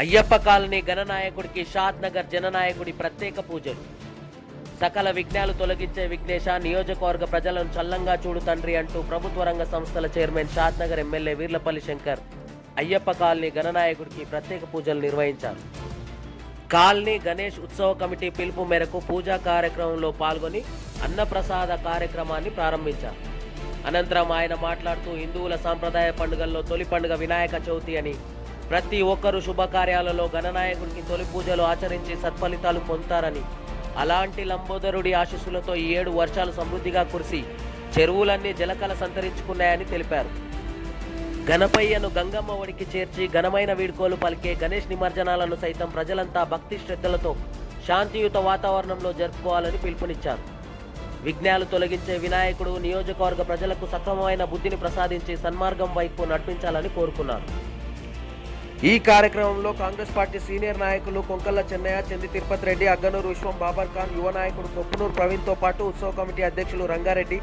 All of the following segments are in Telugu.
అయ్యప్ప కాలనీ గణనాయకుడికి షాద్ నగర్ జననాయకుడి ప్రత్యేక పూజలు. సకల విఘ్నాలు తొలగించే విఘ్నేశ నియోజకవర్గ ప్రజలను చల్లంగా చూడు తండ్రి అంటూ ప్రభుత్వ రంగ సంస్థల chairman Shadnagar MLA Veerlapalli Shankar Ayyappa colony గణనాయకుడికి ప్రత్యేక పూజలు నిర్వహించారు. కాలనీ గణేష్ ఉత్సవ కమిటీ పిలుపు మేరకు పూజా కార్యక్రమంలో పాల్గొని అన్నప్రసాద కార్యక్రమాన్ని ప్రారంభించారు. అనంతరం ఆయన మాట్లాడుతూ హిందువుల సాంప్రదాయ పండుగల్లో తొలి పండుగ వినాయక చవితి అని ప్రతి ఒక్కరూ శుభకార్యాలలో గణనాయకుడికి తొలి పూజలు ఆచరించి సత్ఫలితాలు పొందుతారని అలాంటి లంబోదరుడి ఆశీస్సులతో ఈ ఏడు వర్షాలు సమృద్ధిగా కురిసి చెరువులన్నీ జలకల సంతరించుకున్నాయని తెలిపారు. గణపయ్యను గంగమ్మ ఒడికి చేర్చి ఘనమైన వీడ్కోలు పలికే గణేష్ నిమజ్జనాలను సైతం ప్రజలంతా భక్తి శ్రద్ధలతో శాంతియుత వాతావరణంలో జరుపుకోవాలని పిలుపునిచ్చారు. విఘ్నాలు తొలగించే వినాయకుడు నియోజకవర్గ ప్రజలకు సక్రమమైన బుద్ధిని ప్రసాదించి సన్మార్గం వైపు నడిపించాలని కోరుకున్నారు. ఈ కార్యక్రమంలో కాంగ్రెస్ పార్టీ సీనియర్ నాయకులు కొంకల్ల చెన్నయ్య చెంది తిరుపతి రెడ్డి అగ్గనూరు విశ్వం బాబర్ ఖాన్ యువ నాయకుడు కొప్పునూరు ప్రవీణ్తో పాటు ఉత్సవ కమిటీ అధ్యక్షులు రంగారెడ్డి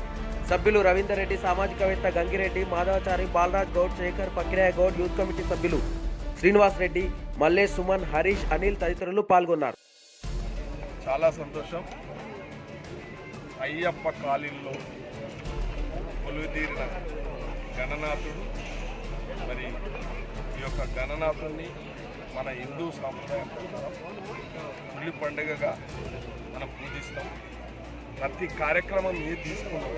సభ్యులు రవీందర్ రెడ్డి సామాజికవేత్త గంగిరెడ్డి మాధవచారి బాలరాజ్ గౌడ్ శేఖర్ పక్కిరాయ గౌడ్ యూత్ కమిటీ సభ్యులు శ్రీనివాస్ రెడ్డి మల్లే సుమన్ హరీష్ అనిల్ తదితరులు పాల్గొన్నారు. చాలా సంతోషం. అయ్యప్ప కాలిల్లో కొలువుదీరిన గణనాథుడు మరి ఈ యొక్క గణనాథుని మన హిందూ సాంప్రదాయం ప్రకారం తొలి పండుగగా మనం పూజిస్తాం. ప్రతి కార్యక్రమం ఏది తీసుకున్నా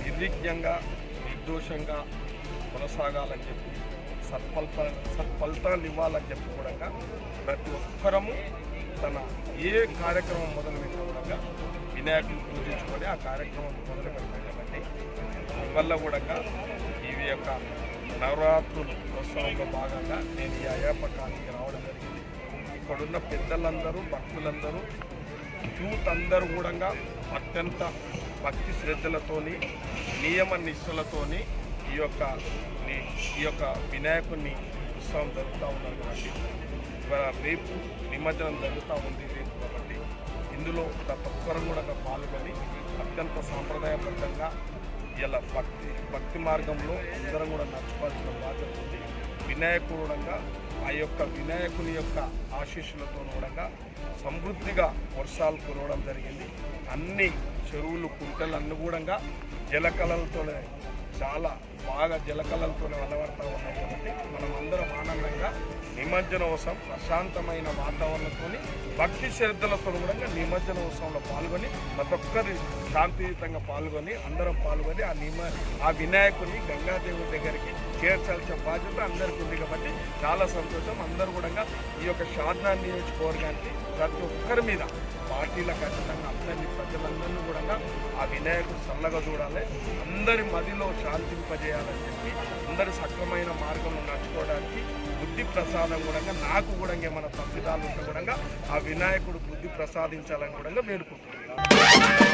నిర్విఘ్నంగా నిర్దోషంగా కొనసాగాలని చెప్పి సత్ఫలిత సత్ఫలితాలు ఇవ్వాలని చెప్పి కూడా ప్రతి ఒక్కరము తన ఏ కార్యక్రమం మొదలు కూడా వినాయకుని పూజించుకొని ఆ కార్యక్రమం మొదలు పెడతాం కాబట్టి వల్ల కూడా ఈ యొక్క నవరాత్రులు ఉత్సవంలో భాగంగా నేను ఈ అయ్యప్ప కాలనీకి రావడం జరిగింది. ఇక్కడున్న పెద్దలందరూ భక్తులందరూ యూత్ అందరూ కూడా అత్యంత భక్తి శ్రద్ధలతోని నియమ నిష్ఠలతోని ఈ యొక్క ఈ యొక్క వినాయకుని ఉత్సవం జరుగుతూ ఉన్నారు కాబట్టి ఇవాళ రేపు నిమజ్జనం జరుగుతూ ఉంది రేపు కాబట్టి ఇందులో ప్రతి ఒక్కరు కూడా పాల్గొని అత్యంత సాంప్రదాయబద్ధంగా ఇలా భక్తి భక్తి మార్గంలో అందరం కూడా నడుచుకోవాల్సిన బాధ్యత ఉంది. వినాయకుడంగా ఆ యొక్క వినాయకుని యొక్క ఆశీస్సులతో కూడా సమృద్ధిగా వర్షాలు కురవడం జరిగింది. అన్ని చెరువులు కుంటలు అన్ని కూడా జలకళలతోనే చాలా బాగా జలకళలతోనే వలవడతా ఉన్నాయి కాబట్టి మనం అందరం ఆనందంగా నిమజ్జనోత్సవం ప్రశాంతమైన వాతావరణంతో భక్తి శ్రద్ధలతో కూడా నిమజ్జనోత్సవంలో పాల్గొని ప్రతి ఒక్కరి శాంతియుతంగా పాల్గొని అందరం పాల్గొని ఆ నిమ ఆ వినాయకుని గంగాదేవి దగ్గరికి చేర్చాల్సిన బాధ్యత అందరికీ ఉంది కాబట్టి చాలా సంతోషం. అందరూ కూడా ఈ యొక్క షాద్నా నియోజకవర్గానికి ప్రతి ఒక్కరి మీద పార్టీల ఖచ్చితంగా అందరినీ ప్రజలందరినీ కూడా ఆ వినాయకుడు చల్లగా చూడాలి. అందరి మదిలో చేయాలని చెప్పి అందరి సక్రమైన మార్గంలో నడుచుకోవడానికి బుద్ధి ప్రసాదం కూడా నాకు కూడా ఏమైనా తప్పిదాలు ఉంటే కూడా ఆ వినాయకుడు బుద్ధి ప్రసాదించాలని కూడా వేడుకుంటున్నాను.